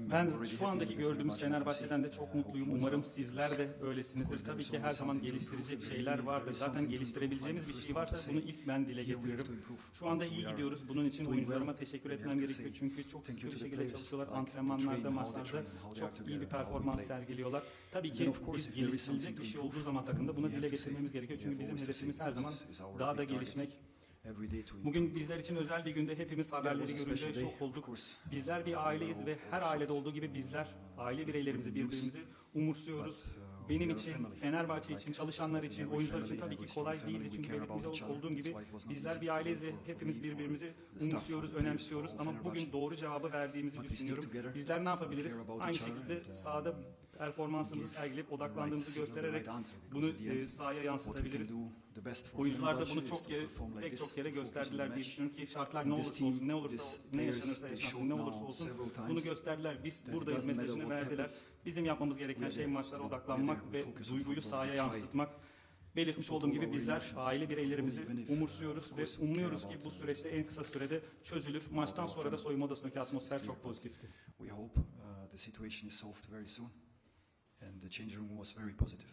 Ben şu andaki gördüğümüz Fenerbahçe'den de çok mutluyum. Umarım sizler de öylesinizdir. Tabii ki her zaman geliştirecek şeyler vardır. Zaten geliştirebileceğimiz bir şey varsa bunu ilk ben dile getiririm. Şu anda iyi gidiyoruz. Bunun için oyuncularıma teşekkür etmem gerekiyor. Çünkü çok sıkı bir şekilde çalışıyorlar. Antrenmanlarda, maçlarda çok iyi bir performans sergiliyorlar. Tabii ki biz geliştirilecek bir şey olduğu zaman takımda bunu dile getirmemiz gerekiyor. Çünkü bizim hedefimiz her zaman daha da gelişmek. Bugün bizler için özel bir günde hepimiz haberleri görünce şok olduk. Bizler bir aileyiz ve her ailede olduğu gibi bizler aile bireylerimizi birbirimizi umursuyoruz. Benim için, Fenerbahçe için, çalışanlar için, oyuncular için tabii ki kolay değildi. Çünkü benim bize olduğum gibi bizler bir aileyiz ve hepimiz birbirimizi umursuyoruz, önemsiyoruz. Ama bugün doğru cevabı verdiğimizi düşünüyorum. Bizler ne yapabiliriz? Aynı şekilde sahada performansımızı sergileyip odaklandığımızı göstererek bunu e, sahaya yansıtabiliriz. Oyuncular da bunu çok kere, pek çok kere gösterdiler diye düşünüyorum ki şartlar ne olursa olsun, ne olursa ne yaşanırsa yaşansın, ne olursa olsun bunu gösterdiler. Biz buradayız mesajını verdiler. Bizim yapmamız gereken şey maçlara odaklanmak ve duyguyu sahaya yansıtmak. Belirtmiş olduğum gibi bizler aile bireylerimizi umursuyoruz ve umuyoruz ki bu süreçte en kısa sürede çözülür. Maçtan sonra da soyunma odasındaki atmosfer çok pozitifti. We hope uh, the situation is solved very soon. And the change room was very positive.